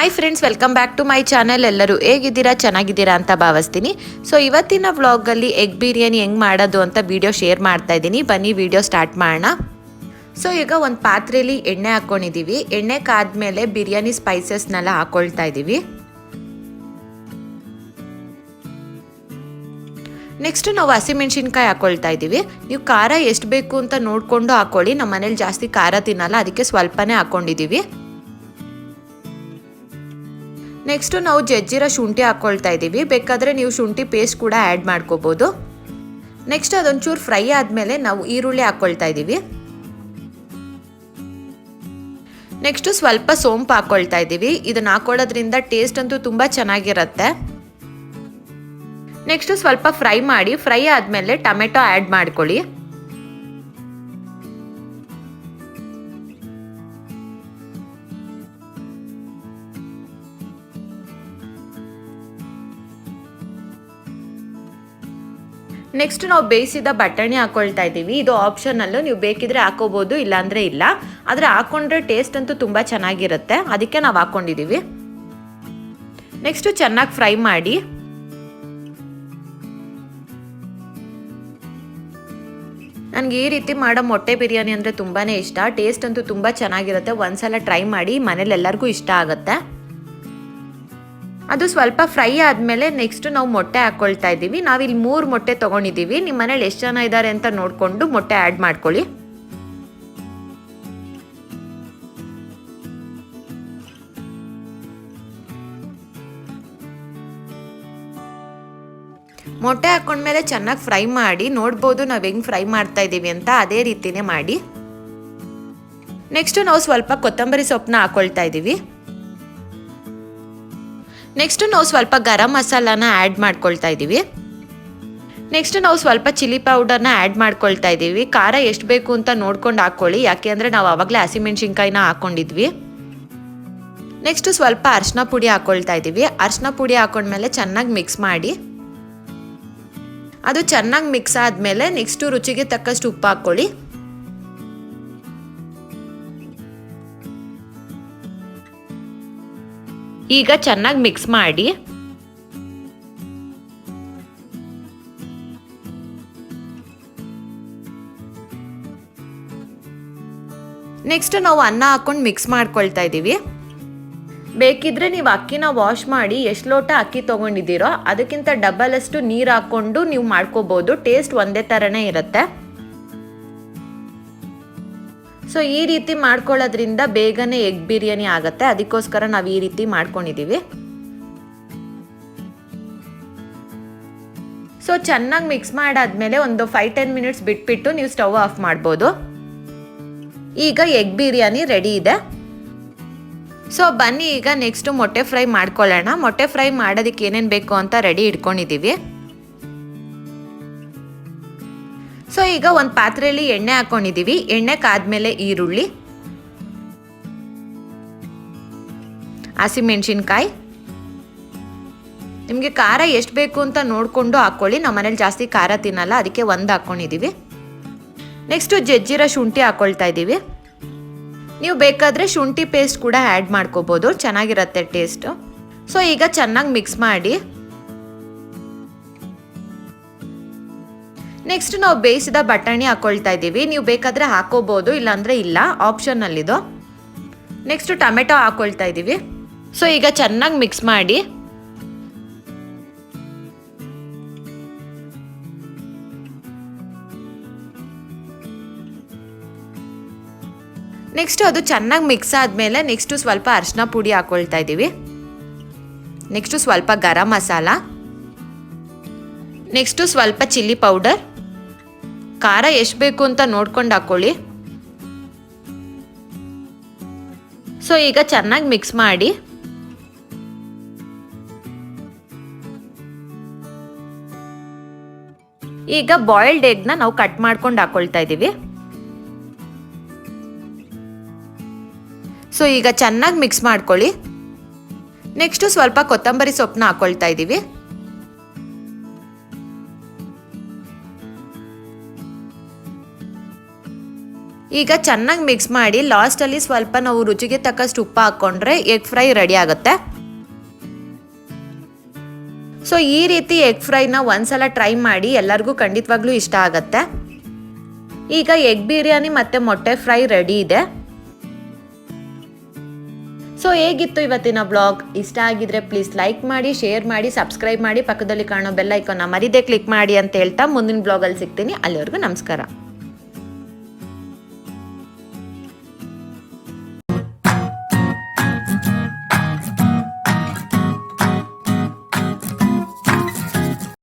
Hi friends welcome back to my channel ಎಲ್ಲರೂ ಹೇಗಿದ್ದೀರಾ? ಚೆನ್ನಾಗಿದ್ದೀರಾ ಅಂತ ಭಾವಿಸ್ತೀನಿ. ಸೊ ಇವತ್ತಿನ ವ್ಲಾಗಲ್ಲಿ ಎಗ್ ಬಿರಿಯಾನಿ ಹೆಂಗೆ ಮಾಡೋದು ಅಂತ ವಿಡಿಯೋ ಶೇರ್ ಮಾಡ್ತಾ ಇದ್ದೀನಿ. ಬನ್ನಿ ವಿಡಿಯೋ ಸ್ಟಾರ್ಟ್ ಮಾಡೋಣ. ಸೊ ಈಗ ಒಂದು ಪಾತ್ರೆಯಲ್ಲಿ ಎಣ್ಣೆ ಹಾಕ್ಕೊಂಡಿದ್ದೀವಿ ಎಣ್ಣೆ ಕಾದ್ಮೇಲೆ ಬಿರಿಯಾನಿ ಸ್ಪೈಸಸ್ನೆಲ್ಲ ಹಾಕ್ಕೊಳ್ತಾ ಇದ್ದೀವಿ ನೆಕ್ಸ್ಟ್ ನಾವು ಹಸಿಮೆಣ್ಸಿನ್ಕಾಯಿ ಹಾಕೊಳ್ತಾ ಇದ್ದೀವಿ ನೀವು ಖಾರ ಎಷ್ಟು ಬೇಕು ಅಂತ ನೋಡಿಕೊಂಡು ಹಾಕೊಳ್ಳಿ. ನಮ್ಮ ಮನೇಲಿ ಜಾಸ್ತಿ ಖಾರ ತಿನ್ನಲ್ಲ, ಅದಕ್ಕೆ ಸ್ವಲ್ಪನೇ ಹಾಕ್ಕೊಂಡಿದ್ದೀವಿ ನೆಕ್ಸ್ಟು ನಾವು ಜಜ್ಜಿರೋ ಶುಂಠಿ ಹಾಕ್ಕೊಳ್ತಾ ಇದ್ದೀವಿ. ಬೇಕಾದರೆ ನೀವು ಶುಂಠಿ ಪೇಸ್ಟ್ ಕೂಡ ಆ್ಯಡ್ ಮಾಡ್ಕೋಬೋದು. ನೆಕ್ಸ್ಟ್ ಅದೊಂಚೂರು ಫ್ರೈ ಆದಮೇಲೆ ನಾವು ಈರುಳ್ಳಿ ಹಾಕ್ಕೊಳ್ತಾ ಇದ್ದೀವಿ. ನೆಕ್ಸ್ಟು ಸ್ವಲ್ಪ ಸೋಂಪು ಹಾಕ್ಕೊಳ್ತಾ ಇದ್ದೀವಿ. ಇದನ್ನ ಹಾಕ್ಕೊಳ್ಳೋದ್ರಿಂದ ಟೇಸ್ಟ್ ಅಂತೂ ತುಂಬ ಚೆನ್ನಾಗಿರುತ್ತೆ. ನೆಕ್ಸ್ಟು ಸ್ವಲ್ಪ ಫ್ರೈ ಮಾಡಿ. ಫ್ರೈ ಆದಮೇಲೆ ಟೊಮೆಟೊ ಆ್ಯಡ್ ಮಾಡ್ಕೊಳ್ಳಿ. ನೆಕ್ಸ್ಟ್ ನಾವು ಬೇಯಿಸಿದ ಬಟಾಣಿ ಹಾಕೊಳ್ತಾ ಇದ್ದೀವಿ. ಇದು ಆಪ್ಷನಲ್ಲೂ ನೀವು ಬೇಕಿದ್ರೆ ಹಾಕೋಬೋದು, ಇಲ್ಲಾಂದರೆ ಇಲ್ಲ. ಆದರೆ ಹಾಕೊಂಡ್ರೆ ಟೇಸ್ಟ್ ಅಂತೂ ತುಂಬ ಚೆನ್ನಾಗಿರುತ್ತೆ. ಅದಕ್ಕೆ ನಾವು ಹಾಕ್ಕೊಂಡಿದ್ದೀವಿ ನೆಕ್ಸ್ಟು ಚೆನ್ನಾಗಿ ಫ್ರೈ ಮಾಡಿ. ನನಗೆ ಈ ರೀತಿ ಮಾಡೋ ಮೊಟ್ಟೆ ಬಿರಿಯಾನಿ ಅಂದರೆ ತುಂಬಾ ಇಷ್ಟ. ಟೇಸ್ಟ್ ಅಂತೂ ತುಂಬ ಚೆನ್ನಾಗಿರುತ್ತೆ. ಒಂದ್ಸಲ ಟ್ರೈ ಮಾಡಿ ಮನೇಲಿ ಎಲ್ಲರಿಗೂ ಇಷ್ಟ ಆಗುತ್ತೆ. ಅದು ಸ್ವಲ್ಪ ಫ್ರೈ ಆದಮೇಲೆ ನೆಕ್ಸ್ಟ್ ನಾವು ಮೊಟ್ಟೆ ಹಾಕ್ಕೊಳ್ತಾ ಇದ್ದೀವಿ. ನಾವಿಲ್ಲಿ ಮೂರು ಮೊಟ್ಟೆ ತೊಗೊಂಡಿದ್ದೀವಿ. ನಿಮ್ಮ ಮನೇಲಿ ಎಷ್ಟು ಜನ ಇದ್ದಾರೆ ಅಂತ ನೋಡಿಕೊಂಡು ಮೊಟ್ಟೆ ಆ್ಯಡ್ ಮಾಡ್ಕೊಳ್ಳಿ. ಮೊಟ್ಟೆ ಹಾಕೊಂಡ್ಮೇಲೆ ಚೆನ್ನಾಗಿ ಫ್ರೈ ಮಾಡಿ, ನೋಡ್ಬೋದು ನಾವು ಹೆಂಗೆ ಫ್ರೈ ಮಾಡ್ತಾ ಇದ್ದೀವಿ ಅಂತ ಅದೇ ರೀತಿನೇ ಮಾಡಿ. ನೆಕ್ಸ್ಟು ನಾವು ಸ್ವಲ್ಪ ಕೊತ್ತಂಬರಿ ಸೊಪ್ಪನ್ನ ಹಾಕ್ಕೊಳ್ತಾ ಇದ್ದೀವಿ. ನೆಕ್ಸ್ಟ್ ನಾವು ಸ್ವಲ್ಪ ಗರಂ ಮಸಾಲಾನ ಆ್ಯಡ್ ಮಾಡ್ಕೊಳ್ತಾ ಇದ್ದೀವಿ ನೆಕ್ಸ್ಟ್ ನಾವು ಸ್ವಲ್ಪ ಚಿಲ್ಲಿ ಪೌಡರ್ನ ಆ್ಯಡ್ ಮಾಡ್ಕೊಳ್ತಾ ಇದ್ದೀವಿ ಖಾರ ಎಷ್ಟು ಬೇಕು ಅಂತ ನೋಡ್ಕೊಂಡು ಹಾಕ್ಕೊಳ್ಳಿ ಯಾಕೆ ಅಂದರೆ ನಾವು ಆವಾಗಲೇ ಹಸಿಮೆಣ್ಸಿನ್ಕಾಯಿನ ಹಾಕ್ಕೊಂಡಿದ್ವಿ ನೆಕ್ಸ್ಟ್ ಸ್ವಲ್ಪ ಅರ್ಶಿನ ಪುಡಿ ಹಾಕ್ಕೊಳ್ತಾ ಇದ್ದೀವಿ ಅರ್ಶಿನ ಪುಡಿ ಹಾಕೊಂಡ್ಮೇಲೆ ಚೆನ್ನಾಗಿ ಮಿಕ್ಸ್ ಮಾಡಿ. ಅದು ಚೆನ್ನಾಗಿ ಮಿಕ್ಸ್ ಆದಮೇಲೆ ನೆಕ್ಸ್ಟು ರುಚಿಗೆ ತಕ್ಕಷ್ಟು ಉಪ್ಪು ಹಾಕ್ಕೊಳ್ಳಿ ಈಗ ಚೆನ್ನಾಗಿ ಮಿಕ್ಸ್ ಮಾಡಿ. ನೆಕ್ಸ್ಟ್ ನಾವು ಅನ್ನ ಹಾಕೊಂಡು ಮಿಕ್ಸ್ ಮಾಡ್ಕೊಳ್ತಾ ಇದ್ದೀವಿ ಬೇಕಿದ್ರೆ ನೀವು ಅಕ್ಕಿನ ವಾಶ್ ಮಾಡಿ ಎಷ್ಟು ಲೋಟ ಅಕ್ಕಿ ತೊಗೊಂಡಿದ್ದೀರೋ ಅದಕ್ಕಿಂತ ಡಬಲ್ ಅಷ್ಟು ನೀರು ಹಾಕ್ಕೊಂಡು ನೀವು ಮಾಡ್ಕೋಬೋದು. ಟೇಸ್ಟ್ ಒಂದೇ ಥರನೇ ಇರುತ್ತೆ. ಸೊ ಈ ರೀತಿ ಮಾಡ್ಕೊಳ್ಳೋದ್ರಿಂದ ಬೇಗನೆ ಎಗ್ ಬಿರಿಯಾನಿ ಆಗುತ್ತೆ. ಅದಕ್ಕೋಸ್ಕರ ನಾವು ಈ ರೀತಿ ಮಾಡ್ಕೊಂಡಿದ್ದೀವಿ ಸೊ ಚೆನ್ನಾಗಿ ಮಿಕ್ಸ್ ಮಾಡಾದ್ಮೇಲೆ ಒಂದು ಫೈವ್ ಟೆನ್ ಮಿನಿಟ್ಸ್ ಬಿಟ್ಬಿಟ್ಟು ನೀವು ಸ್ಟವ್ ಆಫ್ ಮಾಡ್ಬೋದು. ಈಗ ಎಗ್ ಬಿರಿಯಾನಿ ರೆಡಿ ಇದೆ. ಸೊ ಬನ್ನಿ, ಈಗ ನೆಕ್ಸ್ಟು ಮೊಟ್ಟೆ ಫ್ರೈ ಮಾಡ್ಕೊಳ್ಳೋಣ. ಮೊಟ್ಟೆ ಫ್ರೈ ಮಾಡೋದಕ್ಕೆ ಏನೇನು ಬೇಕು ಅಂತ ರೆಡಿ ಇಟ್ಕೊಂಡಿದ್ದೀವಿ ಸೊ ಈಗ ಒಂದು ಪಾತ್ರೆಯಲ್ಲಿ ಎಣ್ಣೆ ಹಾಕೊಂಡಿದ್ದೀವಿ ಎಣ್ಣೆ ಕಾದ್ಮೇಲೆ ಈರುಳ್ಳಿ. ಹಸಿಮೆಣಸಿನ್ಕಾಯಿ. ನಿಮಗೆ ಖಾರ ಎಷ್ಟು ಬೇಕು ಅಂತ ನೋಡಿಕೊಂಡು ಹಾಕ್ಕೊಳ್ಳಿ ನಮ್ಮ ಮನೇಲಿ ಜಾಸ್ತಿ ಖಾರ ತಿನ್ನಲ್ಲ, ಅದಕ್ಕೆ ಒಂದು ಹಾಕ್ಕೊಂಡಿದ್ದೀವಿ ನೆಕ್ಸ್ಟು ಜಜ್ಜಿರೋ ಶುಂಠಿ ಹಾಕ್ಕೊಳ್ತಾ ಇದ್ದೀವಿ ನೀವು ಬೇಕಾದರೆ ಶುಂಠಿ ಪೇಸ್ಟ್ ಕೂಡ ಆ್ಯಡ್ ಮಾಡ್ಕೋಬೋದು. ಚೆನ್ನಾಗಿರುತ್ತೆ ಟೇಸ್ಟು ಸೊ ಈಗ ಚೆನ್ನಾಗಿ ಮಿಕ್ಸ್ ಮಾಡಿ. ನೆಕ್ಸ್ಟ್ ನಾವು ಬೇಯಿಸಿದ ಬಟಾಣಿ ಹಾಕೊಳ್ತಾ ಇದ್ದೀವಿ. ನೀವು ಬೇಕಾದರೆ ಹಾಕೋಬೋದು, ಇಲ್ಲಾಂದರೆ ಇಲ್ಲ. ಆಪ್ಷನಲ್ಲಿದು ನೆಕ್ಸ್ಟ್ ಟೊಮೆಟೊ ಹಾಕೊಳ್ತಾ ಇದ್ದೀವಿ. ಸೊ ಈಗ ಚೆನ್ನಾಗಿ ಮಿಕ್ಸ್ ಮಾಡಿ. ನೆಕ್ಸ್ಟ್ ಅದು ಚೆನ್ನಾಗಿ ಮಿಕ್ಸ್ ಆದಮೇಲೆ ನೆಕ್ಸ್ಟು ಸ್ವಲ್ಪ ಅರಿಶಿನ ಪುಡಿ ಹಾಕೊಳ್ತಾ ಇದ್ದೀವಿ. ನೆಕ್ಸ್ಟು ಸ್ವಲ್ಪ ಗರಂ ಮಸಾಲ. ನೆಕ್ಸ್ಟು ಸ್ವಲ್ಪ ಚಿಲ್ಲಿ ಪೌಡರ್ ಖಾರ ಎಷ್ಟು ಬೇಕು ಅಂತ ನೋಡ್ಕೊಂಡು ಹಾಕ್ಕೊಳ್ಳಿ ಸೊ ಈಗ ಚೆನ್ನಾಗಿ ಮಿಕ್ಸ್ ಮಾಡಿ. ಈಗ ಬಾಯ್ಲ್ಡ್ ಎಗ್ನ ನಾವು ಕಟ್ ಮಾಡ್ಕೊಂಡು ಹಾಕೊಳ್ತಾ ಇದ್ದೀವಿ ಸೊ ಈಗ ಚೆನ್ನಾಗಿ ಮಿಕ್ಸ್ ಮಾಡ್ಕೊಳ್ಳಿ. ನೆಕ್ಸ್ಟು ಸ್ವಲ್ಪ ಕೊತ್ತಂಬರಿ ಸೊಪ್ಪನ್ನ ಹಾಕೊಳ್ತಾ ಇದ್ದೀವಿ ಈಗ ಚೆನ್ನಾಗಿ ಮಿಕ್ಸ್ ಮಾಡಿ ಲಾಸ್ಟಲ್ಲಿ ಸ್ವಲ್ಪ ನಾವು ರುಚಿಗೆ ತಕ್ಕಷ್ಟು ಉಪ್ಪು ಹಾಕ್ಕೊಂಡ್ರೆ ಎಗ್ ಫ್ರೈ ರೆಡಿ ಆಗುತ್ತೆ. ಸೊ ಈ ರೀತಿ ಎಗ್ ಫ್ರೈನ ಒಂದ್ಸಲ ಟ್ರೈ ಮಾಡಿ ಎಲ್ಲರಿಗೂ ಖಂಡಿತವಾಗ್ಲೂ ಇಷ್ಟ ಆಗುತ್ತೆ. ಈಗ ಎಗ್ ಬಿರಿಯಾನಿ ಮತ್ತು ಮೊಟ್ಟೆ ಫ್ರೈ ರೆಡಿ ಇದೆ. ಸೊ ಹೇಗಿತ್ತು ಇವತ್ತಿನ ಬ್ಲಾಗ್ ಇಷ್ಟ ಆಗಿದ್ರೆ ಪ್ಲೀಸ್ ಲೈಕ್ ಮಾಡಿ ಶೇರ್ ಮಾಡಿ ಸಬ್ಸ್ಕ್ರೈಬ್ ಮಾಡಿ. ಪಕ್ಕದಲ್ಲಿ ಕಾಣೋ ಬೆಲ್ ಐಕಾನ್ನ ಮರಿದೇ ಕ್ಲಿಕ್ ಮಾಡಿ ಅಂತ ಹೇಳ್ತಾ ಮುಂದಿನ ಬ್ಲಾಗಲ್ಲಿ ಸಿಗ್ತೀನಿ. ಅಲ್ಲಿವರೆಗೂ ನಮಸ್ಕಾರ.